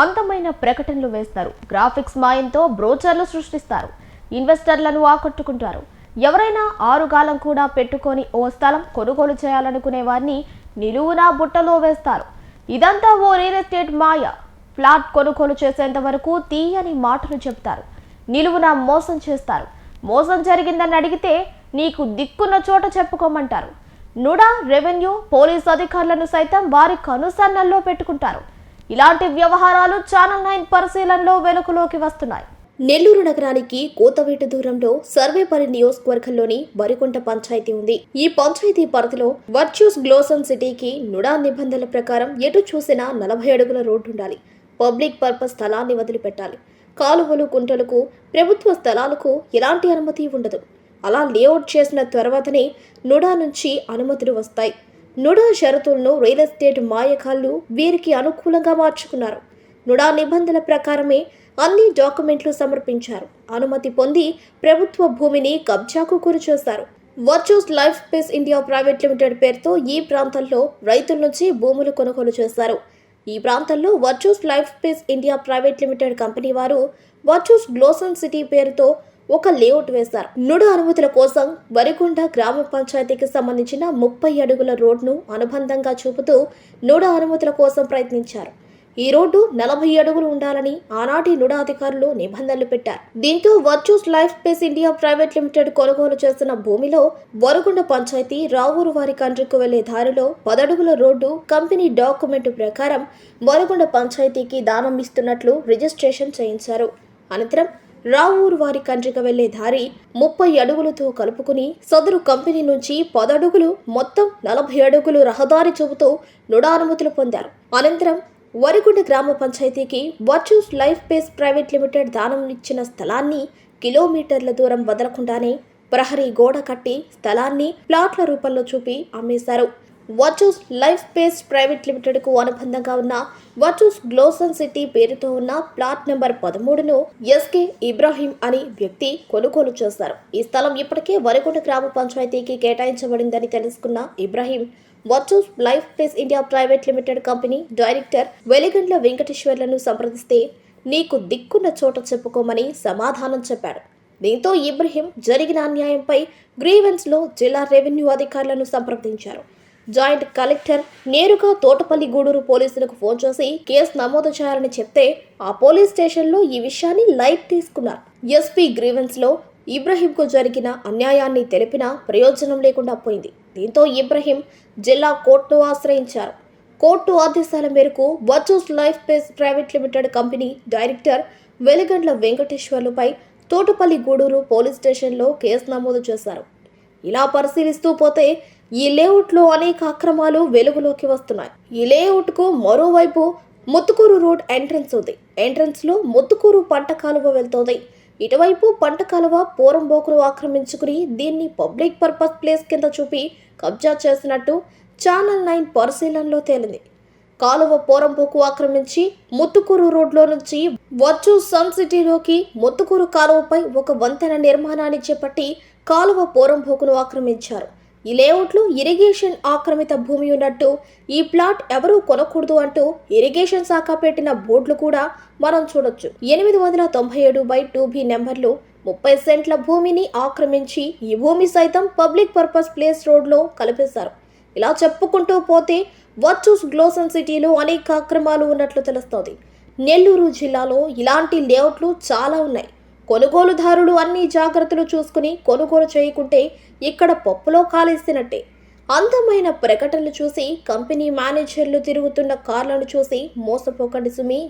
అందమైన ప్రకటనలు వేస్తారు. గ్రాఫిక్స్ మాయంతో బ్రోచర్లు సృష్టిస్తారు. ఇన్వెస్టర్లను ఆకట్టుకుంటారు. ఎవరైనా ఆరుగాలం కూడా పెట్టుకొని ఓ స్థలం కొనుగోలు చేయాలనుకునే వారిని నిలువునా బుట్టలో వేస్తారు. ఇదంతా ఓ రియల్ ఎస్టేట్ మాయ. ఫ్లాట్ కొనుగోలు చేసేంత వరకు తీయని మాటలు చెప్తారు. నిలువున మోసం చేస్తారు. మోసం జరిగిందని అడిగితే నీకు దిక్కున్న చోట చెప్పుకోమంటారు. నుడా రెవెన్యూ పోలీస్ అధికారులను సైతం వారి కనుసన్నల్లో పెట్టుకుంటారు. ఇలాంటి వ్యవహారాలు ఛానల్ నైన్ పరిశీలనలో వెలుగులోకి వస్తున్నాయి. నెల్లూరు నగరానికి కోతవేటు దూరంలో సర్వేపల్లి నియోజకవర్గంలోని వరికుంట పంచాయతీ ఉంది. ఈ పంచాయతీ పరిధిలో వర్చ్యూస్ గ్లోసన్ సిటీకి నుడా నిబంధనల ప్రకారం ఎటు చూసినా నలభై అడుగుల రోడ్డు ఉండాలి. పబ్లిక్ పర్పస్ స్థలాన్ని వదిలిపెట్టాలి. కాలువలు కుంటలకు ప్రభుత్వ స్థలాలకు ఎలాంటి అనుమతి ఉండదు. అలా లేఅవుట్ చేసిన తర్వాతనే నుడా నుంచి అనుమతులు వస్తాయి. నుడా షరతులను రియల్ ఎస్టేట్ మాయకాళ్ళు వీరికి అనుకూలంగా మార్చుకున్నారు. నుడా నిబంధనల ప్రకారమే అన్ని డాక్యుమెంట్లు సమర్పించారు. అనుమతి పొంది ప్రభుత్వ భూమిని కబ్జాకు గురి Virtues Life Space India Private Limited పేరుతో ఈ ప్రాంతంలో రైతుల నుంచి భూములు కొనుగోలు చేశారు. ఈ ప్రాంతంలో Virtues Life Space India Private Limited company వారు వర్చూస్ గ్లోసన్ సిటీ పేరుతో ఒక లేఅవుట్ వేశారు. నుడు అనుమతుల కోసం వరికొండ గ్రామ పంచాయతీకి సంబంధించిన ముప్పై అడుగుల రోడ్ను అనుబంధంగా చూపుతూ నుడ అనుమతుల కోసం ప్రయత్నించారు. ఈ రోడ్డు నలభై అడుగులు ఉండాలని ఆనాటి నుడ అధికారులు నిబంధనలు పెట్టారు. దీంతో Virtues Life Space India Private Limited కొనుగోలు చేస్తున్న భూమిలో వరగుండ పంచాయతీ రావూరు వారి కంట్రీకు వెళ్ళే దారిలో పదడుగుల రోడ్డు కంపెనీ డాక్యుమెంట్ ప్రకారం వరగుండ పంచాయతీకి దానం ఇస్తున్నట్లు రిజిస్ట్రేషన్ చేయించారు. అనంతరం రావూరు వారి కండ్రిక వెళ్ళే దారి ముప్పై అడుగులతో కలుపుకుని సదరు కంపెనీ నుంచి పదడుగులు మొత్తం నలభై అడుగులు రహదారి చూపుతూ నుడానుమతులు పొందారు. అనంతరం వరిగుండ గ్రామ పంచాయతీకి Virtues Life Space Private Limited దానం ఇచ్చిన స్థలాన్ని కిలోమీటర్ల దూరం వదలకుండానే ప్రహరీ గోడ కట్టి స్థలాన్ని ప్లాట్ల రూపంలో చూపి అమ్మేశారు. వర్చూస్ లైఫ్ స్పేస్ ప్రైవేట్ లిమిటెడ్కు అనుబంధంగా ఉన్న వర్చూస్ గ్లోసన్ సిటీ పేరుతో ఉన్న ప్లాట్ నెంబర్ పదమూడును ఎస్కే ఇబ్రాహీం అనే వ్యక్తి కొనుగోలు చేశారు. ఈ స్థలం ఇప్పటికే వరికొండ గ్రామ పంచాయతీకి కేటాయించబడిందని తెలుసుకున్న Ibrahim Virtues Life Space India Private Limited company director Veligandla వెంకటేశ్వర్లను సంప్రదిస్తే నీకు దిక్కున్న చోట చెప్పుకోమని సమాధానం చెప్పాడు. దీంతో ఇబ్రహీం జరిగిన అన్యాయంపై గ్రీవెన్స్లో జిల్లా రెవెన్యూ అధికారులను సంప్రదించారు. జాయింట్ కలెక్టర్ నేరుగా తోటపల్లి గూడూరు పోలీసులకు ఫోన్ చేసి కేసు నమోదు చేయాలని చెప్తే ఆ పోలీస్ స్టేషన్లో ఈ విషయాన్ని లైట్ తీసుకున్నారు. ఎస్పీ గ్రీవెన్స్లో ఇబ్రహీంకు జరిగిన అన్యాయాన్ని తెలిపినా ప్రయోజనం లేకుండా పోయింది. దీంతో ఇబ్రహీం జిల్లా కోర్టును ఆశ్రయించారు. కోర్టు ఆదేశాల మేరకు Virtues Life Space Private Limited company director Veligandla వెంకటేశ్వర్లపై Thotapalli Gudur police స్టేషన్లో కేసు నమోదు చేశారు. ఇలా పరిశీలిస్తూ పోతే ఈ లేఅవుట్లో అనేక అక్రమాలు వెలుగులోకి వస్తున్నాయి. ఈ లేఅవుట్కు మరోవైపు ముత్తుకూరు రోడ్ ఎంట్రన్స్ ఉంది. ఎంట్రన్స్లో ముత్తుకూరు పంట కాలువ వెళ్తోంది. ఇటువైపు పంట కాలువ పోరంబోకును ఆక్రమించుకుని దీన్ని పబ్లిక్ పర్పస్ ప్లేస్ కింద చూపి కబ్జా చేసినట్టు ఛానల్ నైన్ పరిశీలనలో తేలింది. కాలువ పోరంపోకు ఆక్రమించి ముత్తుకూరు రోడ్లో నుంచి వచ్చు సన్ సిటీలోకి ముత్తుకూరు కాలువపై ఒక వంతెన నిర్మాణాన్ని చేపట్టి కాలువ పోరంపోకును ఆక్రమించారు. ఈ లేఅవుట్లు ఇరిగేషన్ ఆక్రమిత భూమి ఉన్నట్టు ఈ ప్లాట్ ఎవరూ కొనకూడదు అంటూ ఇరిగేషన్ శాఖ పెట్టిన బోర్డులు కూడా మనం చూడొచ్చు. ఎనిమిది వందల తొంభై ఏడు బై టూ బి నెంబర్లు ముప్పై సెంట్ల భూమిని ఆక్రమించి ఈ భూమి సైతం పబ్లిక్ పర్పస్ ప్లేస్ రోడ్లో కలిపేశారు. ఇలా చెప్పుకుంటూ పోతే వర్చూస్ గ్లోసన్ సిటీలో అనేక అక్రమాలు ఉన్నట్లు తెలుస్తోంది. నెల్లూరు జిల్లాలో ఇలాంటి లేఅవుట్లు చాలా ఉన్నాయి. కొనుగోలుదారులు అన్ని జాగ్రత్తలు చూసుకుని కొనుగోలు చేయకుంటే ఇక్కడ పప్పులో కాలేసినట్టే. అందమైన ప్రకటనలు చూసి కంపెనీ మేనేజర్లు తిరుగుతున్న కార్లను చూసి మోసపోకండి సుమి.